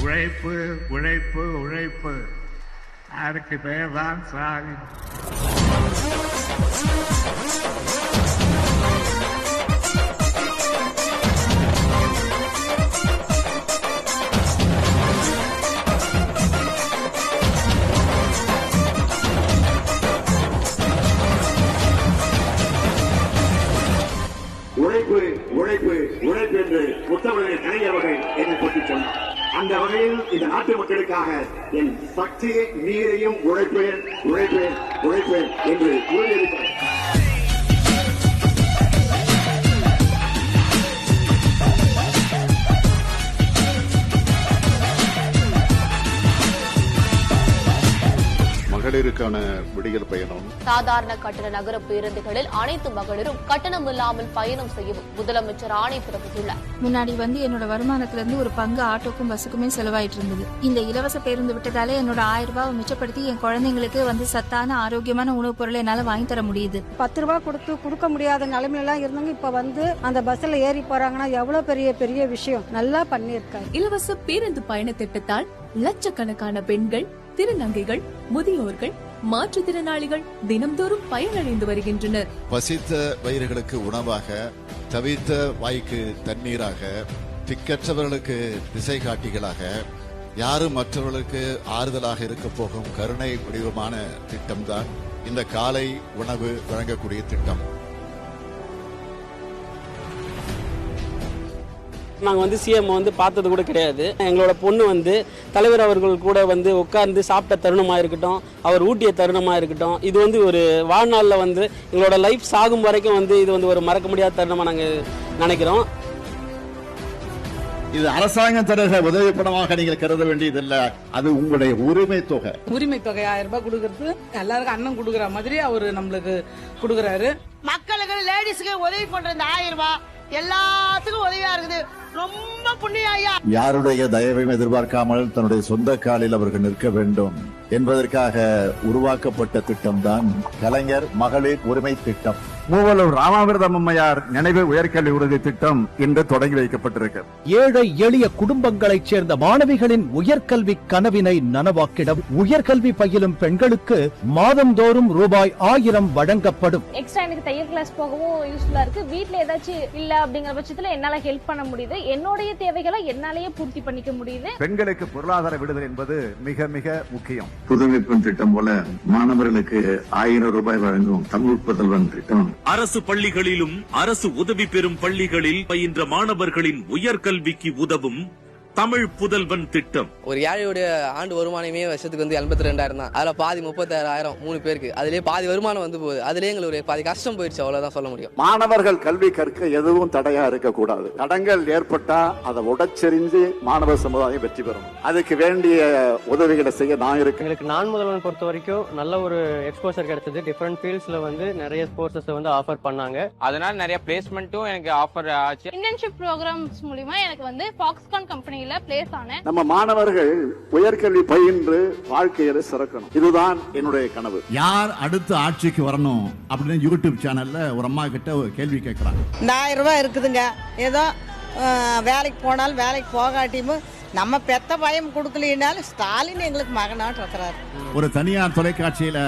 உழைப்பு உழைப்பு உழைப்பு அதுக்கு பேர் தான் சாதி உழைப்பு உழைப்பு உழைப்பு என்று முத்தமிழர் கலைஞர் அவர்கள் என்னை பற்றி சொன்னார். அந்த வகையில் இந்த நாட்டு மக்களுக்காக என் சக்தியை நீரையும் உழைப்பேன் உழைப்பேன் உழைப்பேன் என்று உறுதியளித்தார். மகளிருக்கான விடியல் பயணம். சாதாரண கட்டண நகர பேருந்துகளில் அனைத்து மகளிரும் கட்டணம் இல்லாமல் பயணம் செய்யவும் முதலமைச்சர் ஆணை பிறப்பித்துள்ளார். முன்னாடி வந்து என்னோட வருமானத்துல இருந்து ஒரு பங்கு ஆட்டோக்கும் பஸ்ஸுக்குமே செலவாயிட்டு இருந்தது. இந்த இலவச பேருந்து விட்டதால என்னோட ஆயிரம் ரூபாவை மிச்சப்படுத்தி என் குழந்தைங்களுக்கு வந்து சத்தான ஆரோக்கியமான உணவுப் பொருளை என்னால வாங்கி தர முடியுது. பத்து ரூபா கொடுத்து கொடுக்க முடியாத நிலைமையெல்லாம் இருந்தவங்க இப்ப வந்து அந்த பஸ்ல ஏறி போறாங்கன்னா எவ்வளவு பெரிய பெரிய விஷயம். நல்லா பண்ணியிருக்காரு. இலவச பேருந்து பயண திட்டத்தால் லட்சக்கணக்கான பெண்கள் திருநங்கைகள் முதியோர்கள் மாற்றுத்திறனாளிகள் தினம்தோறும் பயனடைந்து வருகின்றனர். பசித்த வயிறுகளுக்கு உணவாக தவித்த வாய்க்கு தண்ணீராக திக்கற்றவர்களுக்கு திசை காட்டிகளாக யாரும் மற்றவர்களுக்கு ஆறுதலாக இருக்க போகும் கருணை வடிவமான திட்டம்தான் இந்த காலை உணவு வழங்கக்கூடிய திட்டம். நாங்கள் வந்து சிஎம் வந்து பார்த்தது கூட கிடையாது. எங்களோட பொண்ணு வந்து தலைவர் அவர்கள் கூட வந்து உட்கார்ந்து சாப்பிட்ட தருணமாக இருக்கட்டும் அவர் ஊட்டிய தருணமாக இருக்கட்டும் இது வந்து ஒரு வாழ்நாளில் வந்து எங்களோட லைஃப் சாகும் வரைக்கும் வந்து இது வந்து ஒரு மறக்க முடியாத தருணமாக நாங்கள் நினைக்கிறோம். இது அரசாங்கம் தருகிற உதவி பணமாக நீங்கள் கருத வேண்டியதில்லை. அது உங்களுடைய உரிமை தொகை. உரிமை தொகை ஆயிரம் ரூபாய் கொடுக்கறது. எல்லாருக்கும் அண்ணன் கொடுக்குற மாதிரி அவரு நம்மளுக்கு கொடுக்குறாரு. மக்களுக்கு லேடிஸ்க்கு உதவி பண்ற இந்த ஆயிரம் ரூபாய் எல்லாத்துக்கும் உதவியா இருக்குது. ரொம்ப புண்ணியம் ஐயா. யாருடைய தயவையும் எதிர்பார்க்காமல் தன்னுடைய சொந்த காலில் அவர்கள் நிற்க வேண்டும் என்பதற்காக உருவாக்கப்பட்ட திட்டம்தான் கலைஞர் மகளிர் உரிமை திட்டம். மூவலூர் ராமாமிர்தம் அம்மையார் நினைவு உயர்கல்வி உறுதி திட்டம் இன்று தொடங்கி வைக்கப்பட்டிருக்கு. ஏழை எளிய குடும்பங்களைச் சேர்ந்த மாணவிகளின் உயர்கல்வி கனவினை நனவாக்கிட உயர்கல்வி பயிலும் பெண்களுக்கு மாதந்தோறும் ரூபாய் ஆயிரம் வழங்கப்படும். எக்ஸ்ட்ரா எனக்கு தையல் கிளாஸ் போகவும் யூஸ்ஃபுல்லா இருக்கு. வீட்ல ஏதாச்சும் இல்ல அப்படிங்கிற பட்சத்துல என்னால ஹெல்ப் பண்ண முடியுது. என்னுடைய தேவைகளை என்னாலேயே பூர்த்தி பண்ணிக்க முடியுது. பெண்களுக்கு பொருளாதார விடுதல் என்பது மிக மிக முக்கியம். புதுமைப்பெண் திட்டம் போல மாணவர்களுக்கு ஆயிரம் ரூபாய் வழங்கும் தமிழ் புதல்வன் திட்டம். அரசு பள்ளிகளிலும் அரசு உதவி பெறும் பள்ளிகளில் பயின்ற மாணவர்களின் உயர்கல்விக்கு உதவும் தமிழ் புதல்வன் திட்டம். ஒரு ஏழையுடைய ஆண்டு வருமானமே வருஷத்துக்கு வந்து எண்பத்தி ரெண்டாயிரம் தான். அதில் பாதி முப்பத்தாயிரம் மூணு பேருக்கு. அதுலேயே பாதி வருமானம் வந்து போகுது. அதுலேயே எங்களுக்கு பாதி கஷ்டம் போயிடுச்சு. அவ்வளோதான் சொல்ல முடியும். மாணவர்கள் கல்வி கற்க எதுவும் தடையா இருக்கக்கூடாது. தடங்கள் ஏற்பட்டா அதை உடச்செறிஞ்சு மாணவ சமுதாயம் வெற்றி பெறும். அதுக்கு வேண்டிய உதவிகளை செய்ய நான் இருக்கேன். எங்களுக்கு நான் முதல்வன் பொறுத்த வரைக்கும் நல்ல ஒரு எக்ஸ்போசர் கிடைச்சது. டிஃப்ரெண்ட் ஃபீல்ட்ஸில் வந்து நிறைய ஸ்போர்ட்ஸஸ் வந்து ஆஃபர் பண்ணாங்க. அதனால நிறைய பிளேஸ்மெண்ட்டும் எனக்கு ஆஃபர் ஆச்சு. இன்டர்ன்ஷிப் ப்ரோக்ராம்ஸ் மூலியமா எனக்கு வந்து ஃபாக்ஸ்கான் கம்பெனில பிளேஸ் ஆனேன். நம்ம மாணவர்கள் உயர்கல்வி பயின்று வாழ்க்கையில சிறக்கணும். இதுதான் என்னுடைய கனவு. யார் அடுத்து ஆட்சிக்கு வரணும் அப்படின்னு யூடியூப் சேனல்ல ஒரு அம்மா கிட்ட ஒரு கேள்வி கேட்கறாங்க இந்த ஆயிரம் ரூபாய் இருக்குதுங்க. ஏதோ வேலைக்கு போனாலும் வேலைக்கு போகாட்டியும் நம்ம பெத்த பயம் கொடுக்கலினாலும் ஸ்டாலின் எங்களுக்கு மகனாட்டு இருக்கிறாரு ஒரு தனியார் தொலைக்காட்சியில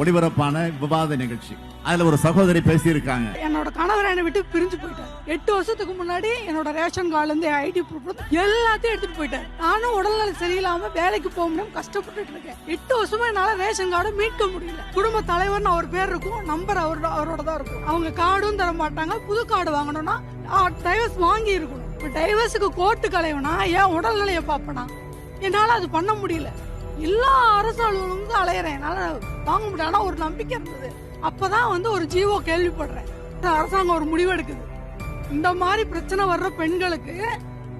ஒளிபரப்பான விவாத நிகழ்ச்சி. அதுல ஒரு சகோதரி பேசியிருக்காங்க. என்னோட கணவர் என்னை விட்டு பிரிஞ்சு போயிட்டார். எட்டு வருஷத்துக்கு முன்னாடி என்னோட ரேஷன் கார்டுல இருந்து ஐடி ப்ரூஃப் எல்லாத்தையும் எடுத்துட்டு போயிட்டார். நானும் உடல்நல சரியில்லாம வேலைக்கு போக முடியாம கஷ்டப்பட்டுட்டு இருக்கேன். எட்டு வருஷமா என்னால ரேஷன் கார்டை மீட்க முடியல. குடும்ப தலைவர்னு அவர் பேர் இருக்கும். நம்பர் அவரோட அவரோட தான் இருக்கும். அவங்க கார்டும் தர மாட்டாங்க. புது கார்டு வாங்கணும்னா டைவர்ஸ் வாங்கி இருக்கணும் இப்போ டைவர்ஸுக்கு கோர்ட்டு கலைவனா? ஏன் உடல்நிலையை பார்ப்பனா? என்னால் அது பண்ண முடியல. எல்லா அரசு அலுவலகங்களுக்கும் அலையிறேன். என்னால் வாங்க முடியல. ஒரு நம்பிக்கை இருந்தது. அப்போதான் வந்து ஒரு ஜீவோ கேள்விப்படுறேன். அரசாங்கம் ஒரு முடிவு எடுக்குது இந்த மாதிரி பிரச்சனை வர்ற பெண்களுக்கு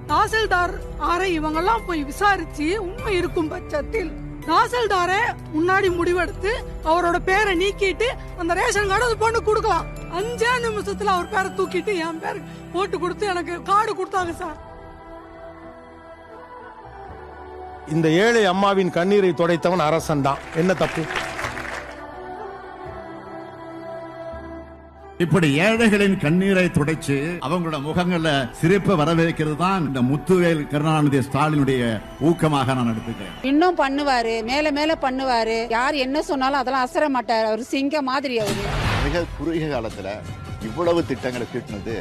தாசில்தார் ஆரை இவங்கெல்லாம் போய் விசாரிச்சு உண்மை இருக்கும் பட்சத்தில் தாசில்தாரே முன்னாடி முடிவெடுத்து அவரோட பேரை நீக்கிட்டு அந்த ரேஷன் கார்டு அது பொண்ணு கொடுக்கலாம். அஞ்சே நிமிஷத்துல அவர் பேரை தூக்கிட்டு என் பேரு போட்டு கொடுத்து எனக்கு கார்டு கொடுத்தாங்க சார். இந்த ஏழை அம்மாவின் கண்ணீரை துடைத்தவன் அரசன் தான். என்ன தப்பு? இப்படி ஏழைகளின் கண்ணீரை துடைச்சு அவங்களோட முகங்கள்ல சிரிப்பு வரவேற்கிறது தான் இந்த முத்துவேல் கருணாநிதி ஸ்டாலினுடைய ஊக்கமாக நான் எடுத்துக்கிறேன். இன்னும் பண்ணுவாரு மேல மேல பண்ணுவாரு. யார் என்ன சொன்னாலும் அதெல்லாம் அசர மாட்டாரு. அவர் சிங்க மாதிரி அவரு. குறுகிய காலத்தில் இவ்வளவு திட்டங்களை தீட்டினது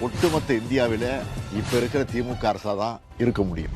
ஒட்டுமொத்த இந்தியாவில் இப்ப இருக்கிற திமுக அரசா தான் இருக்க முடியும்.